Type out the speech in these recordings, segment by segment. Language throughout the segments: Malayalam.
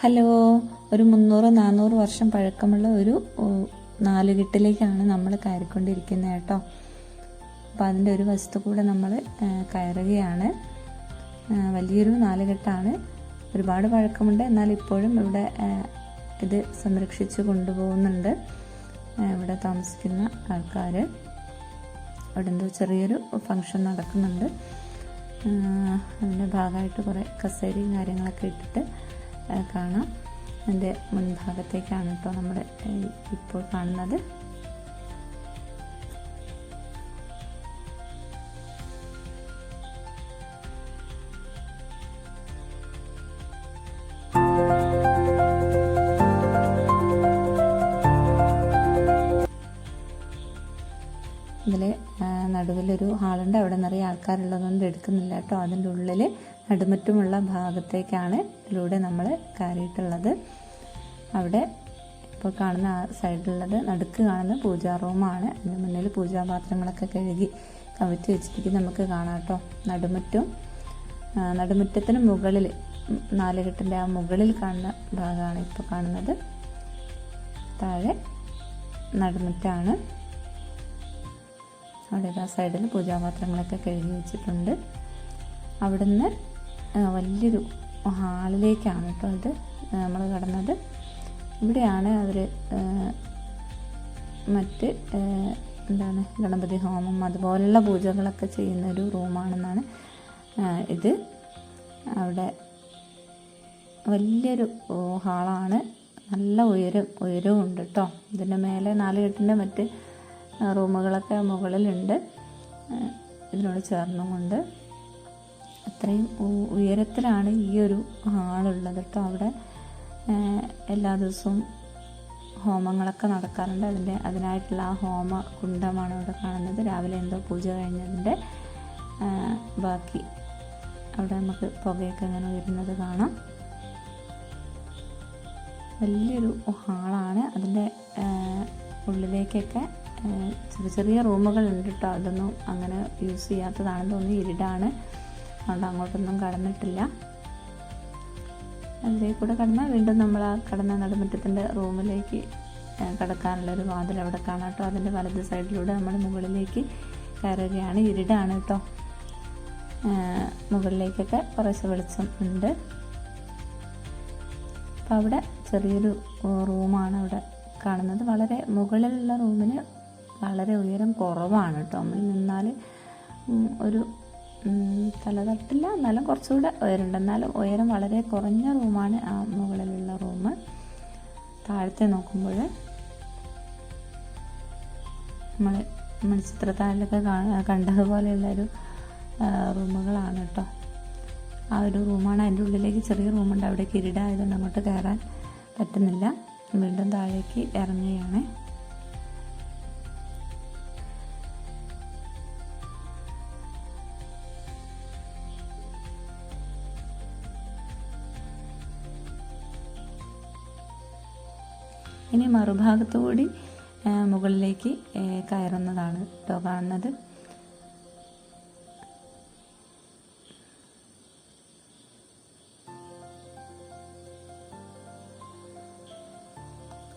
ഹലോ ഒരു മുന്നൂറ് നാനൂറ് വർഷം പഴക്കമുള്ള ഒരു നാലുകെട്ടിലേക്കാണ് നമ്മൾ കയറിക്കൊണ്ടിരിക്കുന്നത് കേട്ടോ. അപ്പം അതിന്റെ ഒരു വസ്തു കൂടെ നമ്മൾ കയറുകയാണ്. വലിയൊരു നാലുകെട്ടാണ്. ഒരുപാട് പഴക്കമുണ്ട്. എന്നാൽ ഇപ്പോഴും ഇവിടെ ഇത് സംരക്ഷിച്ച് കൊണ്ടുപോകുന്നുണ്ട്. ഇവിടെ താമസിക്കുന്ന ആൾക്കാർ അവിടെ എന്തോ ചെറിയൊരു ഫങ്ഷൻ നടക്കുന്നുണ്ട്. അതിന്റെ ഭാഗമായിട്ട് കുറേ കസേരയും കാര്യങ്ങളൊക്കെ ഇട്ടിട്ട് കാണാം. അതിന്റെ മുൻഭാഗത്തേക്കാണ് കേട്ടോ നമ്മുടെ ഇപ്പോൾ കാണുന്നത്. ഇതിൽ നടുവിലൊരു ഹാളുണ്ട്. അവിടെ നിറയെ ആൾക്കാരുള്ളതുകൊണ്ട് എടുക്കുന്നില്ല കേട്ടോ. അതിന്റെ ഉള്ളിൽ നടുമുറ്റുമുള്ള ഭാഗത്തേക്കാണ് ഇതിലൂടെ നമ്മൾ കയറിയിട്ടുള്ളത്. അവിടെ ഇപ്പോൾ കാണുന്ന ആ സൈഡിലുള്ളത് നടുക്ക് കാണുന്ന പൂജാ റൂമാണ് അതിന് മുന്നിൽ പൂജാപാത്രങ്ങളൊക്കെ കഴുകി കവറ്റി വെച്ചിരിക്കും നമുക്ക് കാണാം കേട്ടോ. നടുമുറ്റും നടുമുറ്റത്തിന് മുകളിൽ നാലുകെട്ടിന്റെ ആ മുകളിൽ കാണുന്ന ഭാഗമാണ് ഇപ്പോൾ കാണുന്നത്. താഴെ നടുമുറ്റാണ്. അവിടെ ആ സൈഡിൽ പൂജാപാത്രങ്ങളൊക്കെ കഴുകി വെച്ചിട്ടുണ്ട്. അവിടുന്ന് വലിയൊരു ഹാളിലേക്കാണ് കേട്ടോ ഇത്. നമ്മൾ കടന്നത്. ഇവിടെയാണ് അവർ മറ്റ് എന്താണ് ഗണപതി ഹോമം അതുപോലുള്ള പൂജകളൊക്കെ ചെയ്യുന്ന ഒരു റൂമാണെന്നാണ് ഇത്. അവിടെ വലിയൊരു ഹാളാണ്. നല്ല ഉയരം ഉയരവും ഉണ്ട് കേട്ടോ. ഇതിന്റെ മേലെ നാലുകെട്ടിന്റെ മറ്റ് റൂമുകളൊക്കെ മുകളിലുണ്ട്. ഇതിനോട് ചേർന്നും കൊണ്ട് അത്രയും ഉയരത്തിലാണ് ഈ ഒരു ഹാളുള്ളത് കേട്ടോ അവിടെ എല്ലാ ദിവസവും ഹോമങ്ങളൊക്കെ നടക്കാറുണ്ട്. അതിന്റെ അതിനായിട്ടുള്ള ആ ഹോമ കുണ്ടമാണ് അവിടെ കാണുന്നത്. രാവിലെ എന്തോ പൂജ കഴിഞ്ഞതിന്റെ ബാക്കി അവിടെ നമുക്ക് പുകയൊക്കെ ഇങ്ങനെ വരുന്നത് കാണാം. വലിയൊരു ഹാളാണ്. അതിന്റെ ഉള്ളിലേക്കൊക്കെ ചെറിയ ചെറിയ റൂമുകളുണ്ട് കേട്ടോ അതൊന്നും അങ്ങനെ യൂസ് ചെയ്യാത്തതാണെന്ന് തോന്നുന്നു. ഇരുടാണ്. അതുകൊണ്ട് അങ്ങോട്ടൊന്നും കടന്നിട്ടില്ല. അതിലേക്ക് കൂടെ കടന്നാൽ വീണ്ടും നമ്മൾ ആ കടന്ന നടുമുറ്റത്തിന്റെ റൂമിലേക്ക് കടക്കാനുള്ളൊരു വാതിൽ അവിടെ കാണാം കേട്ടോ. അതിന്റെ വലത് സൈഡിലൂടെ നമ്മൾ മുകളിലേക്ക് കയറുകയാണ്. ഇരുടാണ് കേട്ടോ. മുകളിലേക്കൊക്കെ കുറേശ്ശെ വെളിച്ചം ഉണ്ട്. അപ്പം അവിടെ ചെറിയൊരു റൂമാണ് അവിടെ കാണുന്നത്. വളരെ മുകളിലുള്ള റൂമിന് വളരെ ഉയരം കുറവാണ് കേട്ടോ. നമ്മൾ നിന്നാൽ ഒരു ഉം, തല തട്ടില്ല എന്നാലും കുറച്ചുകൂടെ ഉയരമുണ്ട്. എന്നാലും ഉയരം വളരെ കുറഞ്ഞ റൂമാണ് ആ മുകളിലുള്ള റൂം. താഴത്തെ നോക്കുമ്പോൾ നമ്മൾ മണിച്ചിത്രത്താഴിലൊക്കെ കാ- കണ്ടതുപോലെയുള്ളൊരു റൂമുകളാണ് കേട്ടോ. ആ ഒരു റൂമാണ്. അതിന്റെ ഉള്ളിലേക്ക് ചെറിയ റൂമുണ്ട്. അവിടെ കിരീടമായതുകൊണ്ട് അങ്ങോട്ട് കയറാൻ പറ്റുന്നില്ല. വീണ്ടും താഴേക്ക് ഇറങ്ങുകയാണ്. ഇനി മറുഭാഗത്തു കൂടി ആ, മുകളിലേക്ക് കയറുന്നതാണ് കേട്ടോ കാണുന്നത്.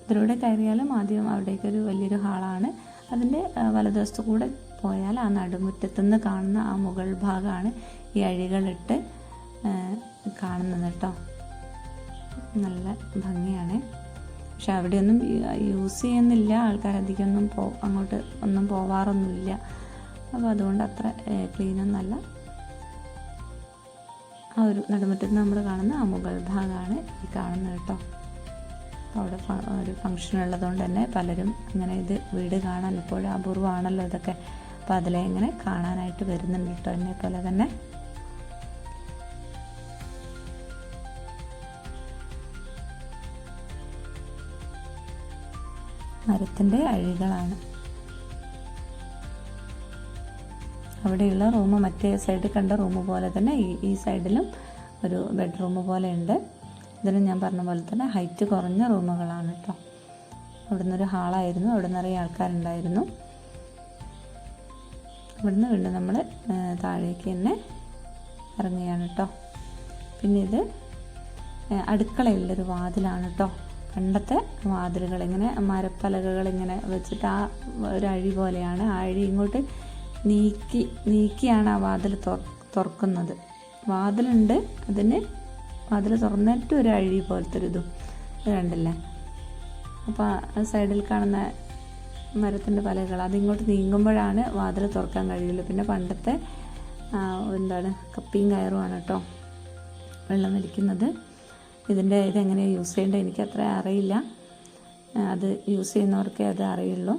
ഇതിലൂടെ കയറിയാലും ആദ്യം അവിടേക്കൊരു വലിയൊരു ഹാളാണ്. അതിന്റെ വലതുവശത്ത് കൂടെ പോയാൽ ആ നടുമുറ്റത്തുനിന്ന് കാണുന്ന ആ മുകൾ ഭാഗമാണ് ഈ അഴികളിട്ട് കാണുന്നത് കേട്ടോ നല്ല ഭംഗിയാണ്. പക്ഷെ അവിടെയൊന്നും യൂസ് ചെയ്യുന്നില്ല. ആൾക്കാരധികം ഒന്നും പോ അങ്ങോട്ട് ഒന്നും പോവാറൊന്നുമില്ല. അപ്പോൾ അതുകൊണ്ട് അത്ര ക്ലീനൊന്നല്ല. ആ ഒരു നടുമുറ്റത്ത് നമ്മൾ കാണുന്ന ആ മുഗൾ ഭാഗമാണ് ഈ കാണുന്നത് കേട്ടോ. അവിടെ ഒരു ഫംഗ്ഷൻ ഉള്ളതുകൊണ്ട് തന്നെ പലരും ഇങ്ങനെ ഇത് വീട് കാണാൻ ഇപ്പോഴും അപൂർവമാണല്ലോ ഇതൊക്കെ. അപ്പോൾ അതിലെ ഇങ്ങനെ കാണാനായിട്ട് വരുന്നുണ്ട് കേട്ടോ. എന്നെ പോലെ തന്നെ മരത്തിന്റെ അഴികളാണ്. അവിടെയുള്ള റൂം മറ്റേ സൈഡിൽ കണ്ട റൂം പോലെ തന്നെ ഈ ഈ സൈഡിലും ഒരു ബെഡ്റൂം പോലെ ഉണ്ട്. ഇതിലും ഞാൻ പറഞ്ഞ പോലെ തന്നെ ഹൈറ്റ് കുറഞ്ഞ റൂമുകളാണ് കേട്ടോ അവിടുന്ന് ഒരു ഹാളായിരുന്നു. അവിടെ നിറയെ ആൾക്കാരുണ്ടായിരുന്നു. ഇവിടുന്ന് വീണ്ടും നമ്മൾ താഴേക്ക് തന്നെ ഇറങ്ങുകയാണ് കേട്ടോ പിന്നെ ഇത് അടുക്കളയുള്ളൊരു വാതിലാണ് കേട്ടോ പണ്ടത്തെ വാതിലുകൾ ഇങ്ങനെ മരപ്പലകകൾ ഇങ്ങനെ വെച്ചിട്ട് ആ ഒരു അഴി പോലെയാണ്. ആ അഴി ഇങ്ങോട്ട് നീക്കി നീക്കിയാണ് ആ വാതിൽ തുറ- തുറക്കുന്നത്. വാതിലുണ്ട് അതിന് വാതിൽ തുറന്നിട്ട് ഒരു അഴി പോലത്തെ ഒരു ഇത് കണ്ടില്ലേ? അപ്പോൾ ആ സൈഡിൽ കാണുന്ന മരത്തിന്റെ പലകൾ അതിങ്ങോട്ട് നീങ്ങുമ്പോഴാണ് വാതിൽ തുറക്കാൻ കഴിയുള്ളൂ. പിന്നെ പണ്ടത്തെ എന്താണ് കപ്പിയും കയറുമാണ് കേട്ടോ വെള്ളം വലിക്കുന്നത്. ഇതിന്റെ ഇതെങ്ങനെ യൂസ് ചെയ്യേണ്ടത് എനിക്ക് അത്ര അറിയില്ല അത് യൂസ് ചെയ്യുന്നവർക്കേ അത് അറിയുള്ളൂ.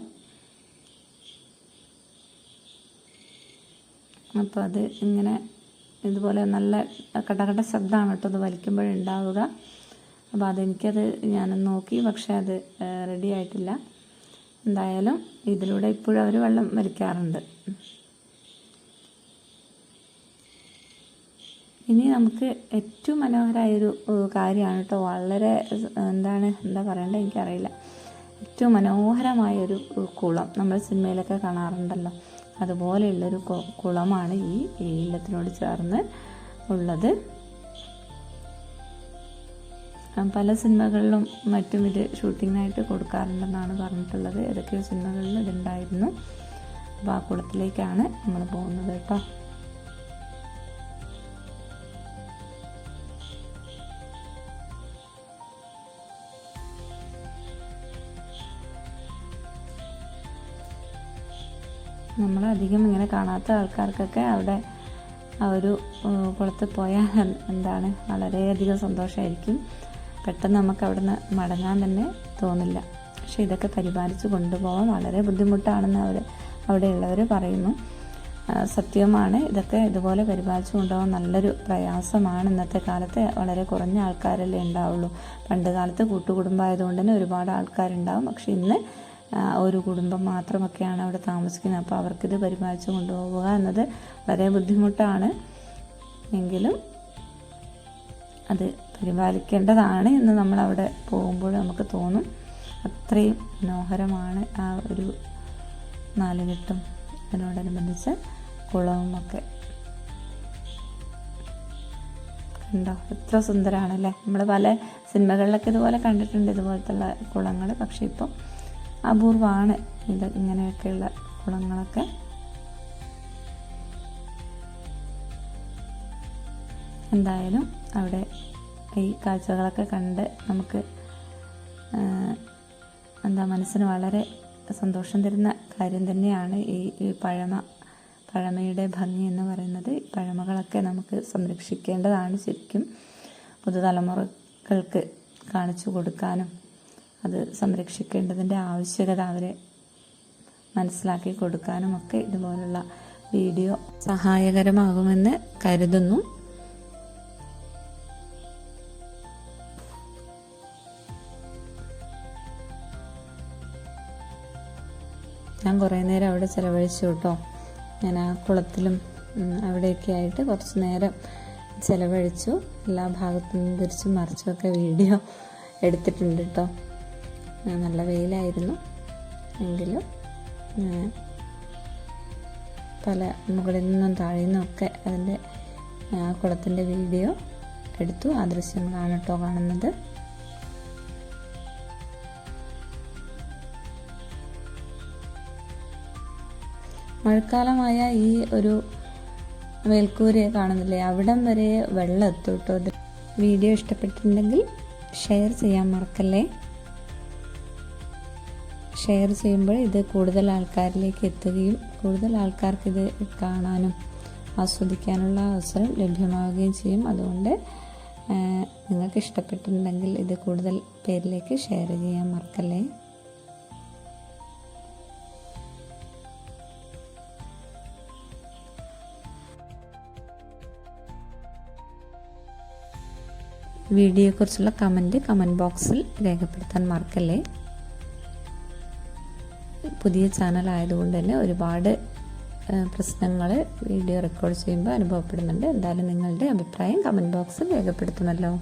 അപ്പോൾ അത് ഇങ്ങനെ ഇതുപോലെ നല്ല കടകട ശബ്ദമാണ് കേട്ടോ അത് വലിക്കുമ്പോഴുണ്ടാവുക അപ്പോൾ അതെനിക്കത് ഞാൻ നോക്കി പക്ഷേ അത് റെഡി ആയിട്ടില്ല. എന്തായാലും ഇതിലൂടെ ഇപ്പോഴും അവർ വെള്ളം വലിക്കാറുണ്ട്. ഇനി നമുക്ക് ഏറ്റവും മനോഹരമായൊരു കാര്യമാണ് കേട്ടോ. വളരെ എന്താണ് എന്താ പറയേണ്ടത് എനിക്കറിയില്ല. ഏറ്റവും മനോഹരമായൊരു കുളം നമ്മൾ സിനിമയിലൊക്കെ കാണാറുണ്ടല്ലോ. അതുപോലെയുള്ളൊരു കുളമാണ് ഈ ഇല്ലത്തിനോട് ചേർന്ന് ഉള്ളത്. പല സിനിമകളിലും മറ്റും ഇത് ഷൂട്ടിങ്ങിനായിട്ട് കൊടുക്കാറുണ്ടെന്നാണ് പറഞ്ഞിട്ടുള്ളത്. ഏതൊക്കെയോ സിനിമകളിലും ഇതുണ്ടായിരുന്നു. അപ്പോൾ ആ കുളത്തിലേക്കാണ് നമ്മൾ പോകുന്നത് കേട്ടോ. നമ്മൾ അധികം ഇങ്ങനെ കാണാത്ത ആൾക്കാർക്കൊക്കെ അവിടെ ആ ഒരു കുളത്ത് പോയാൽ എന്താണ് വളരെയധികം സന്തോഷമായിരിക്കും. പെട്ടെന്ന് നമുക്ക് അവിടെ നിന്ന് മടങ്ങാൻ തന്നെ തോന്നില്ല. പക്ഷേ ഇതൊക്കെ പരിപാലിച്ച് കൊണ്ടുപോകാൻ വളരെ ബുദ്ധിമുട്ടാണെന്ന് അവർ അവിടെയുള്ളവർ പറയുന്നു. സത്യമാണ് ഇതൊക്കെ ഇതുപോലെ പരിപാലിച്ച് കൊണ്ടുപോകാൻ നല്ലൊരു പ്രയാസമാണ്. ഇന്നത്തെ കാലത്ത് വളരെ കുറഞ്ഞ ആൾക്കാരല്ലേ ഉണ്ടാവുള്ളൂ. പണ്ട് കാലത്ത് കൂട്ടുകുടുംബമായതുകൊണ്ട് തന്നെ ഒരുപാട് ആൾക്കാരുണ്ടാവും. പക്ഷെ ഇന്ന് ഒരു കുടുംബം മാത്രമൊക്കെയാണ് അവിടെ താമസിക്കുന്നത്. അപ്പോൾ അവർക്കിത് പരിപാലിച്ച് കൊണ്ടുപോവുക എന്നത് വളരെ ബുദ്ധിമുട്ടാണ്. എങ്കിലും അത് പരിപാലിക്കേണ്ടതാണ് എന്ന് നമ്മൾ അവിടെ പോകുമ്പോൾ നമുക്ക് തോന്നും. അത്രയും മനോഹരമാണ് ആ ഒരു നാലുകെട്ടും അതിനോടനുബന്ധിച്ച് കുളവും ഒക്കെ. കണ്ടോ? എത്ര സുന്ദരമാണല്ലേ നമ്മൾ പല സിനിമകളിലൊക്കെ ഇതുപോലെ കണ്ടിട്ടുണ്ട് ഇതുപോലത്തുള്ള കുളങ്ങൾ. പക്ഷേ ഇപ്പം അപൂർവമാണ് ഇത് ഇങ്ങനെയൊക്കെയുള്ള കുളങ്ങളൊക്കെ എന്തായാലും അവിടെ ഈ കാഴ്ചകളൊക്കെ കണ്ട് നമുക്ക് എന്താ മനസ്സിന് വളരെ സന്തോഷം തരുന്ന കാര്യം തന്നെയാണ് ഈ പഴമ പഴമയുടെ ഭംഗി എന്ന് പറയുന്നത്. പഴമകളൊക്കെ നമുക്ക് സംരക്ഷിക്കേണ്ടതാണ് ശരിക്കും. പുതുതലമുറകൾക്ക് കാണിച്ചു കൊടുക്കാനും അത് സംരക്ഷിക്കേണ്ടതിന്റെ ആവശ്യകത അവരെ മനസ്സിലാക്കി കൊടുക്കാനും ഒക്കെ ഇതുപോലുള്ള വീഡിയോ സഹായകരമാകുമെന്ന് കരുതുന്നു. ഞാൻ കുറേ നേരം അവിടെ ചിലവഴിച്ചു കേട്ടോ. ഞാൻ ആ കുളത്തിലും അവിടെയൊക്കെ ആയിട്ട് കുറച്ച് നേരം ചിലവഴിച്ചു. എല്ലാ ഭാഗത്തു നിന്നും തിരിച്ചും മറിച്ചുമൊക്കെ വീഡിയോ എടുത്തിട്ടുണ്ട് കേട്ടോ. നല്ല വെയിലായിരുന്നു എങ്കിലും പല മുകളിൽ നിന്നും താഴെ നിന്നൊക്കെ അതിന്റെ കുളത്തിന്റെ വീഡിയോ എടുത്തു. ആ ദൃശ്യങ്ങളാണ് കേട്ടോ കാണുന്നത്. മഴക്കാലമായ ഈ ഒരു മേൽക്കൂര കാണുന്നില്ലേ? അവിടം വരെ വെള്ളം എത്തും കേട്ടോ. വീഡിയോ ഇഷ്ടപ്പെട്ടിട്ടുണ്ടെങ്കിൽ ഷെയർ ചെയ്യാൻ മറക്കല്ലേ? ഷെയർ ചെയ്യുമ്പോൾ ഇത് കൂടുതൽ ആൾക്കാരിലേക്ക് എത്തുകയും കൂടുതൽ ആൾക്കാർക്ക് ഇത് കാണാനും ആസ്വദിക്കാനുള്ള അവസരം ലഭ്യമാവുകയും ചെയ്യും. അതുകൊണ്ട് നിങ്ങൾക്ക് ഇഷ്ടപ്പെട്ടിട്ടുണ്ടെങ്കിൽ ഇത് കൂടുതൽ പേരിലേക്ക് ഷെയർ ചെയ്യാൻ മറക്കല്ലേ? വീഡിയോയെക്കുറിച്ചുള്ള കമന്റ് കമന്റ് ബോക്സിൽ രേഖപ്പെടുത്താൻ മറക്കല്ലേ? പുതിയ ചാനൽ ആയതുകൊണ്ട് തന്നെ ഒരുപാട് പ്രശ്നങ്ങൾ വീഡിയോ റെക്കോർഡ് ചെയ്യുമ്പോൾ അനുഭവപ്പെടുന്നുണ്ട്. എന്തായാലും നിങ്ങളുടെ അഭിപ്രായം കമന്റ് ബോക്സിൽ രേഖപ്പെടുത്തുമല്ലോ.